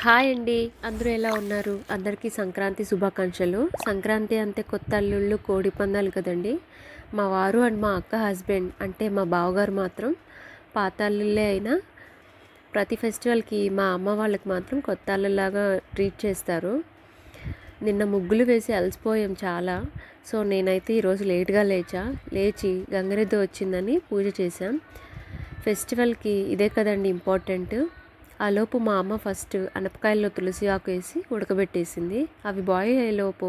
Hi అండి. అందరూ ఎలా ఉన్నారు? అందరికీ సంక్రాంతి శుభాకాంక్షలు. సంక్రాంతి అంటే కొత్త అల్లుళ్ళు కోడి పందాలు కదండి. మా వారు అండ్ మా అక్క హస్బెండ్ అంటే మా బావగారు మాత్రం పాత అల్లుళ్ళే అయినా ప్రతి ఫెస్టివల్కి మా అమ్మ వాళ్ళకి మాత్రం కొత్త అల్లులాగా ట్రీట్ చేస్తారు. నిన్న ముగ్గులు వేసి అలసిపోయాం చాలా. సో నేనైతే ఈరోజు లేట్గా లేచా. లేచి గంగరెద్దు వచ్చిందని పూజ చేశాం. ఫెస్టివల్కి ఇదే కదండి ఇంపార్టెంట్. ఆలోపు మా అమ్మ ఫస్ట్ అనపకాయల్లో తులసి ఆకు వేసి ఉడకబెట్టేసింది. అవి బాయిల్ అయ్యేలోపు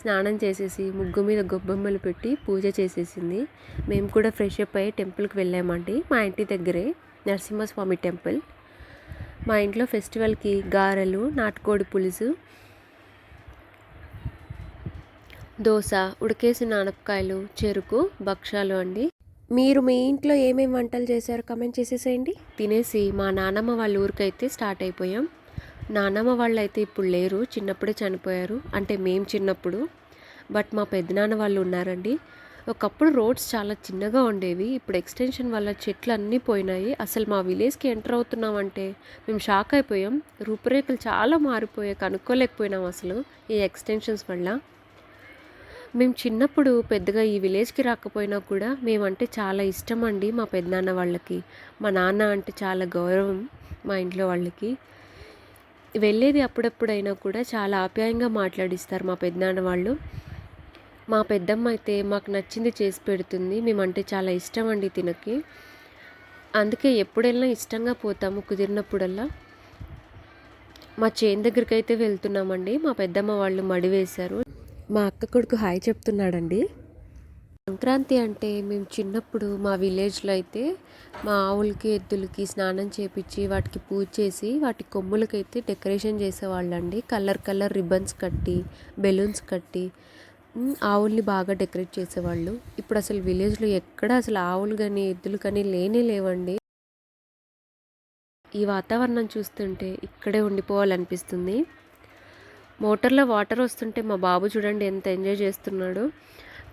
స్నానం చేసేసి ముగ్గు మీద గొబ్బెమ్మలు పెట్టి పూజ చేసేసింది. మేము కూడా ఫ్రెష్ అప్ అయ్యి టెంపుల్కి వెళ్ళామండి. మా ఇంటి దగ్గరే నరసింహస్వామి టెంపుల్ మా ఇంట్లో ఫెస్టివల్కి గారెలు నాటుకోడి పులుసు దోశ ఉడికేసిన అనపకాయలు చెరుకు భక్షాలు అండి. మీరు మీ ఇంట్లో ఏమేమి వంటలు చేశారో? కమెంట్ చేసేసేయండి. తినేసి మా నానమ్మ వాళ్ళ ఊరికైతే స్టార్ట్ అయిపోయాం. నానమ్మ వాళ్ళు అయితే ఇప్పుడు లేరు చిన్నప్పుడే చనిపోయారు. అంటే మేము చిన్నప్పుడు. బట్ మా పెద్దనాన్న వాళ్ళు ఉన్నారండి. ఒకప్పుడు రోడ్స్ చాలా చిన్నగా ఉండేవి. ఇప్పుడు ఎక్స్టెన్షన్ వల్ల చెట్లు అన్నీ పోయినాయి. అసలు మా విలేజ్కి ఎంటర్ అవుతున్నామంటే మేము షాక్ అయిపోయాం. రూపురేఖలు చాలా మారిపోయాయి. కనుక్కోలేకపోయినాం అసలు ఈ ఎక్స్టెన్షన్స్ వల్ల. మేము చిన్నప్పుడు పెద్దగా ఈ విలేజ్కి రాకపోయినా కూడా మేమంటే చాలా ఇష్టం అండి మా పెద్దనాన్న వాళ్ళకి. మా నాన్న అంటే చాలా గౌరవం మా ఇంట్లో వాళ్ళకి. వెళ్ళేది అప్పుడప్పుడైనా కూడా చాలా ఆప్యాయంగా మాట్లాడిస్తారు మా పెద్దనాన్న వాళ్ళు. మా పెద్దమ్మ అయితే మాకు నచ్చింది చేసి పెడుతుంది మేమంటే చాలా ఇష్టం అండి తినకి. అందుకే ఎప్పుడైనా ఇష్టంగా పోతాము కుదిరినప్పుడల్లా. మా చేను దగ్గరికి అయితే వెళ్తున్నామండి మా పెద్దమ్మ వాళ్ళు మడి వేశారు. మా అక్క కొడుకు హాయ్ చెప్తున్నాడండి. సంక్రాంతి అంటే మేము చిన్నప్పుడు మా విలేజ్లో అయితే మా ఆవులకి ఎద్దులకి స్నానం చేపించి వాటికి పూజ చేసి వాటి కొమ్ములకి అయితే డెకరేషన్ చేసేవాళ్ళండి. కలర్ కలర్ రిబ్బన్స్ కట్టి బెలూన్స్ కట్టి ఆవుల్ని బాగా డెకరేట్ చేసేవాళ్ళు. ఇప్పుడు అసలు విలేజ్లో ఎక్కడ అసలు ఆవులు కానీ ఎద్దులు కానీ లేనే లేవండి. ఈ వాతావరణం చూస్తుంటే ఇక్కడే ఉండిపోవాలనిపిస్తుంది. మోటార్లో వాటర్ వస్తుంటే మా బాబు చూడండి ఎంత ఎంజాయ్ చేస్తున్నాడు.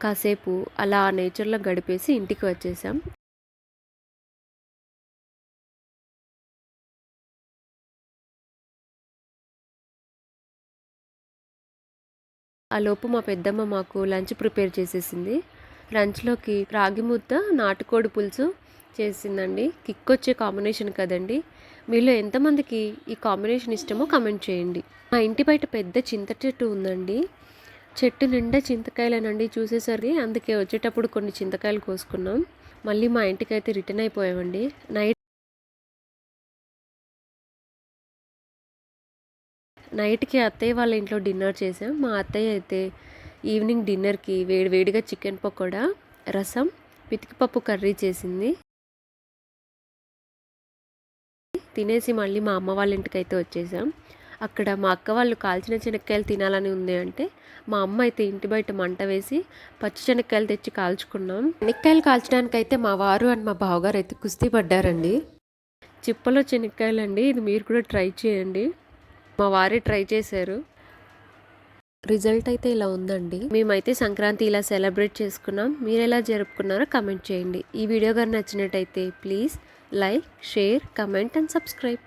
కాసేపు అలా ఆ నేచర్లో గడిపేసి ఇంటికి వచ్చేసాం. ఆ లోపు మా పెద్దమ్మ మాకు లంచ్ ప్రిపేర్ చేసేసింది. లంచ్లోకి రాగి ముద్ద నాటుకోడి పులుసు చేసిందండి. కిక్ వచ్చే కాంబినేషన్ కదండి. మీలో ఎంతమందికి ఈ కాంబినేషన్ ఇష్టమో కమెంట్ చేయండి. మా ఇంటి బయట పెద్ద చింత చెట్టు ఉందండి. చెట్టు నిండా చింతకాయలేనండి చూసేసరికి. అందుకే వచ్చేటప్పుడు కొన్ని చింతకాయలు కోసుకున్నాం. మళ్ళీ మా ఇంటికి అయితే రిటర్న్ అయిపోయామండి. నైట్ నైట్కి అత్తయ్య వాళ్ళ ఇంట్లో డిన్నర్ చేసాం మా అత్తయ్య అయితే ఈవినింగ్ డిన్నర్కి వేడి వేడిగా చికెన్ పకోడా రసం పితికిపప్పు కర్రీ చేసింది. తినేసి మళ్ళీ మా అమ్మ వాళ్ళ ఇంటికి అయితే వచ్చేసాం. అక్కడ మా అక్క వాళ్ళు కాల్చిన శనక్కాయలు తినాలని ఉంది అంటే మా అమ్మ అయితే ఇంటి బయట మంట వేసి పచ్చి చెనక్కాయలు తెచ్చి కాల్చుకున్నాం. చెనక్కాయలు కాల్చడానికి అయితే మా వారు అండ్ మా బావగారు అయితే కుస్తీ పడ్డారండి. చిప్పలో చెనక్కాయలు అండి ఇది మీరు కూడా ట్రై చేయండి. మా వారే ట్రై చేశారు. రిజల్ట్ అయితే ఇలా ఉందండి. మేమైతే సంక్రాంతి ఇలా సెలబ్రేట్ చేసుకున్నాం. మీరు ఎలా జరుపుకున్నారో కమెంట్ చేయండి. ఈ వీడియో గారు నచ్చినట్టయితే please like share comment and subscribe.